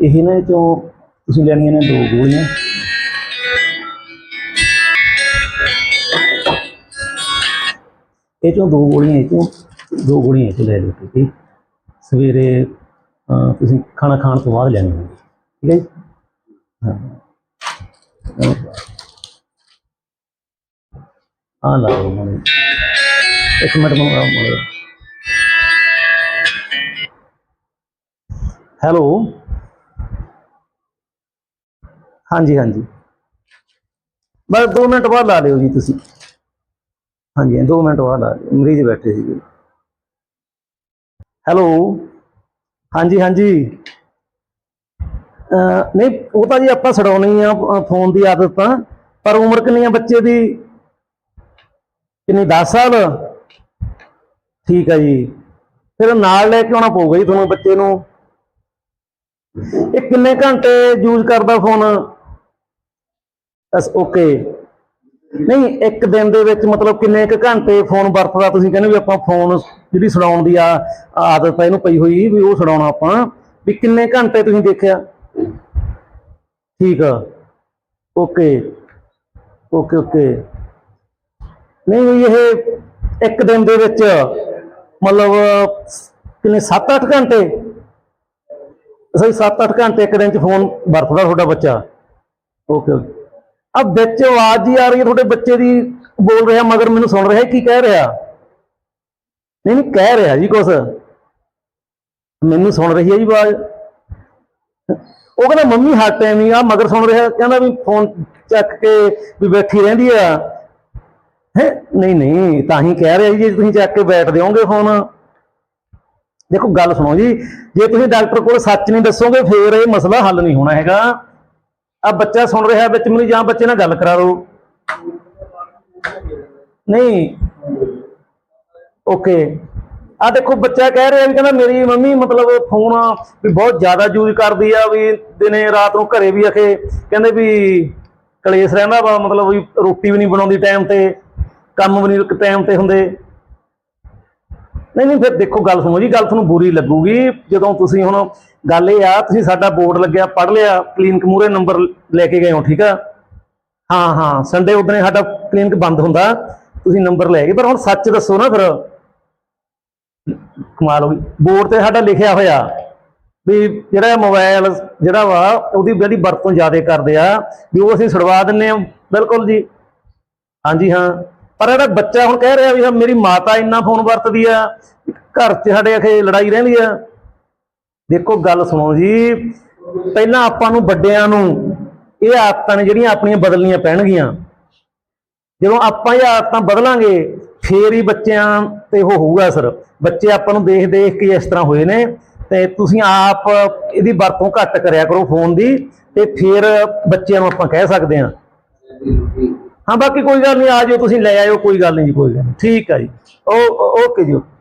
ਇਹ ਨਾ ਇਹ ਚੋਂ ਤੁਸੀਂ ਲੈਣੀਆਂ ਨੇ ਦੋ ਗੋਲੀਆਂ। ਇਹ ਚੋਂ ਦੋ ਗੋਲੀਆਂ, ਇਹ ਚੋਂ ਦੋ ਗੋਲੀਆਂ ਇਹ ਚੋਂ ਲੈ ਲਓ ਤੁਸੀਂ ਸਵੇਰੇ ਤੁਸੀਂ ਖਾਣਾ ਖਾਣ ਤੋਂ ਬਾਅਦ ਲੈਣੀ ਹੈ ਠੀਕ ਹੈ ਜੀ? ਹਾਂ। ਆ ਲਾਓ ਮੈਨੂੰ ਇੱਕ ਮਿੰਟ ਨੂੰ ਆਓ ਹੈਲੋ? ਹਾਂਜੀ ਹਾਂਜੀ। ਬਸ 2 ਮਿੰਟ ਬਾਅਦ ਲਾ ਲਿਓ ਜੀ ਤੁਸੀਂ। ਹਾਂਜੀ 2 ਮਿੰਟ ਬਾਅਦ ਲਾ ਲਿਓ। ਮਰੀਜ਼ ਬੈਠੇ ਸੀਗੇ। ਹੈਲੋ। ਹਾਂਜੀ ਹਾਂਜੀ। ਨਹੀਂ, ਉਹ ਤਾਂ ਜੀ ਆਪਾਂ ਛਡਾਉਣੀ ਆ ਫੋਨ ਦੀ ਆਦਤ ਤਾਂ। ਪਰ ਉਮਰ ਕਿੰਨੀ ਆ ਬੱਚੇ ਦੀ? ਕਿੰਨੀ 10 ਸਾਲ? ਠੀਕ ਆ ਜੀ। ਫਿਰ ਨਾਲ ਲੈ ਕੇ ਆਉਣਾ ਪਊਗਾ ਜੀ ਤੁਹਾਨੂੰ ਬੱਚੇ ਨੂੰ। ਇਹ ਕਿੰਨੇ ਘੰਟੇ ਯੂਜ਼ ਕਰਦਾ ਫੋਨ? ਅਸ ਓਕੇ ਨਹੀਂ, ਇੱਕ ਦਿਨ ਦੇ ਵਿੱਚ ਮਤਲਬ ਕਿੰਨੇ ਕੁ ਘੰਟੇ ਫੋਨ ਵਰਤਦਾ ਤੁਸੀਂ ਕਹਿੰਦੇ ਵੀ ਆਪਾਂ ਫੋਨ ਜਿਹੜੀ ਛਡਾਉਣ ਦੀ ਆ, ਆਦਤ ਆ, ਇਹਨੂੰ ਪਈ ਹੋਈ ਵੀ ਉਹ ਛਡਾਉਣਾ ਆਪਾਂ। ਵੀ ਕਿੰਨੇ ਘੰਟੇ ਤੁਸੀਂ ਦੇਖਿਆ? ਠੀਕ ਆ। ਓਕੇ ਓਕੇ ਓਕੇ ਨਹੀਂ, ਵੀ ਇਹ ਇੱਕ ਦਿਨ ਦੇ ਵਿੱਚ ਮਤਲਬ ਕਿੰਨੇ 7-8 ਘੰਟੇ? ਸਹੀ 7-8 ਘੰਟੇ ਇੱਕ ਦਿਨ ਚ ਫੋਨ ਵਰਤਦਾ ਤੁਹਾਡਾ ਬੱਚਾ। ਓਕੇ ਓਕੇ ਆ ਵਿੱਚ ਆਵਾਜ਼ ਜੀ ਆ ਰਹੀ ਹੈ, ਤੁਹਾਡੇ ਬੱਚੇ ਦੀ ਬੋਲ ਰਿਹਾ, ਮਗਰ ਮੈਨੂੰ ਸੁਣ ਰਿਹਾ ਕੀ ਕਹਿ ਰਿਹਾ? ਨਹੀਂ ਨਹੀਂ, ਕਹਿ ਰਿਹਾ ਜੀ ਕੁਛ। ਮੈਨੂੰ ਸੁਣ ਰਹੀ ਹੈ ਜੀ ਆਵਾਜ਼। ਉਹ ਕਹਿੰਦਾ, ਮੰਮੀ, ਹੱਟ ਟਾਈਮ ਆ। ਮਗਰ ਸੁਣ ਰਿਹਾ, ਕਹਿੰਦਾ ਵੀ ਫੋਨ ਚੱਕ ਕੇ ਵੀ ਬੈਠੀ ਰਹਿੰਦੀ ਆ। ਹੈ? ਨਹੀਂ ਨਹੀਂ, ਤਾਂ ਹੀ ਕਹਿ ਰਿਹਾ ਜੀ ਤੁਸੀਂ ਚੱਕ ਕੇ ਬੈਠ ਦਿਓਗੇ ਫੋਨ ਦੇਖੋ, ਗੱਲ ਸੁਣੋ ਜੀ, ਜੇ ਤੁਸੀਂ ਡਾਕਟਰ ਕੋਲ ਸੱਚ ਨਹੀਂ ਦੱਸੋਗੇ, ਫੇਰ ਇਹ ਮਸਲਾ ਹੱਲ ਨਹੀਂ ਹੋਣਾ ਹੈਗਾ। ਆ ਬੱਚਾ ਸੁਣ ਰਿਹਾ ਵਿੱਚ ਮੈਨੂੰ ਜਾਂ ਬੱਚੇ ਨਾਲ ਗੱਲ ਕਰਾ ਦਿਓ ਨਹੀਂ। ਓਕੇ। ਆ ਦੇਖੋ, ਬੱਚਾ ਕਹਿ ਰਿਹਾ ਵੀ ਕਹਿੰਦਾ ਮੇਰੀ ਮੰਮੀ ਮਤਲਬ ਫੋਨ ਵੀ ਬਹੁਤ ਜ਼ਿਆਦਾ ਯੂਜ਼ ਕਰਦੀ ਆ, ਵੀ ਦਿਨੇ ਰਾਤ ਨੂੰ ਘਰੇ ਵੀ ਅਖੇ ਕਹਿੰਦੇ ਵੀ ਕਲੇਸ਼ ਰਹਿੰਦਾ ਵਾ, ਮਤਲਬ ਵੀ ਰੋਟੀ ਵੀ ਨਹੀਂ ਬਣਾਉਂਦੀ ਟਾਈਮ ਤੇ, ਕੰਮ ਵੀ ਨਹੀਂ ਟਾਈਮ ਤੇ ਹੁੰਦੇ। ਨਹੀਂ ਨਹੀਂ, ਫਿਰ ਦੇਖੋ, ਗੱਲ ਸੁਣੋ ਜੀ, ਗੱਲ ਤੁਹਾਨੂੰ ਬੁਰੀ ਲੱਗੂਗੀ। ਜਦੋਂ ਤੁਸੀਂ ਹੁਣ ਗੱਲ ਇਹ ਆ, ਤੁਸੀਂ ਸਾਡਾ ਬੋਰਡ ਲੱਗਿਆ ਪੜ ਲਿਆ, ਕਲੀਨਿਕ ਮੂਰੇ ਨੰਬਰ ਲੈ ਕੇ ਗਏ ਹੋ, ਠੀਕ ਆ? ਹਾਂ ਹਾਂ, ਸੰਡੇ ਉਦਨੇ ਸਾਡਾ ਕਲੀਨਿਕ ਬੰਦ ਹੁੰਦਾ, ਤੁਸੀਂ ਨੰਬਰ ਲੈ ਗਏ, ਪਰ ਹੁਣ ਸੱਚ ਦੱਸੋ ਨਾ ਫਿਰ। ਕਮਾਲ ਹੋ ਗਈ। ਬੋਰਡ ਤੇ ਸਾਡਾ ਲਿਖਿਆ ਹੋਇਆ ਵੀ ਜਿਹੜਾ ਮੋਬਾਈਲ ਜਿਹੜਾ ਵਾ, ਉਹਦੀ ਜਿਹੜੀ ਵਰਤੋਂ ਜ਼ਿਆਦਾ ਕਰਦੇ ਆ, ਵੀ ਉਹ ਅਸੀਂ ਛੁਡਵਾ ਦਿੰਨੇ ਆ, ਬਿਲਕੁਲ ਜੀ। ਹਾਂਜੀ, ਹਾਂ। ਪਰ ਜਿਹੜਾ ਬੱਚਾ ਹੁਣ ਕਹਿ ਰਿਹਾ ਵੀ ਮੇਰੀ ਮਾਤਾ ਇੰਨਾ ਫੋਨ ਵਰਤਦੀ ਆ, ਘਰ 'ਚ ਸਾਡੇ ਅਖੇ ਲੜਾਈ ਰਹਿੰਦੀ ਆ। ਦੇਖੋ ਗੱਲ ਸੁਣੋ ਜੀ, ਪਹਿਲਾਂ ਆਪਾਂ ਨੂੰ ਵੱਡਿਆਂ ਨੂੰ ਇਹ ਆਦਤਾਂ ਨੇ ਜਿਹੜੀਆਂ ਆਪਣੀਆਂ ਬਦਲਣੀਆਂ ਪੈਣਗੀਆਂ। ਜਦੋਂ ਆਪਾਂ ਇਹ ਆਦਤਾਂ ਬਦਲਾਂਗੇ, ਫੇਰ ਹੀ ਬੱਚਿਆਂ ਤੇ ਉਹ ਹੋਊਗਾ ਸਰ ਬੱਚੇ ਆਪਾਂ ਨੂੰ ਦੇਖ ਦੇਖ ਕੇ ਇਸ ਤਰ੍ਹਾਂ ਹੋਏ ਨੇ ਤੇ ਤੁਸੀਂ ਆਪ ਇਹਦੀ ਵਰਤੋਂ ਘੱਟ ਕਰਿਆ ਕਰੋ ਫੋਨ ਦੀ ਤੇ ਫੇਰ ਬੱਚਿਆਂ ਨੂੰ ਆਪਾਂ ਕਹਿ ਸਕਦੇ ਹਾਂ। ਹਾਂ, ਬਾਕੀ ਕੋਈ ਗੱਲ ਨਹੀਂ, ਆ ਜਾਓ ਤੁਸੀਂ ਲੈ ਆਇਓ, ਕੋਈ ਗੱਲ ਨਹੀਂ ਜੀ, ਕੋਈ ਗੱਲ ਨਹੀਂ। ਠੀਕ ਆ ਜੀ। ਓ, ਓਕੇ ਜੀ, ਓਕੇ।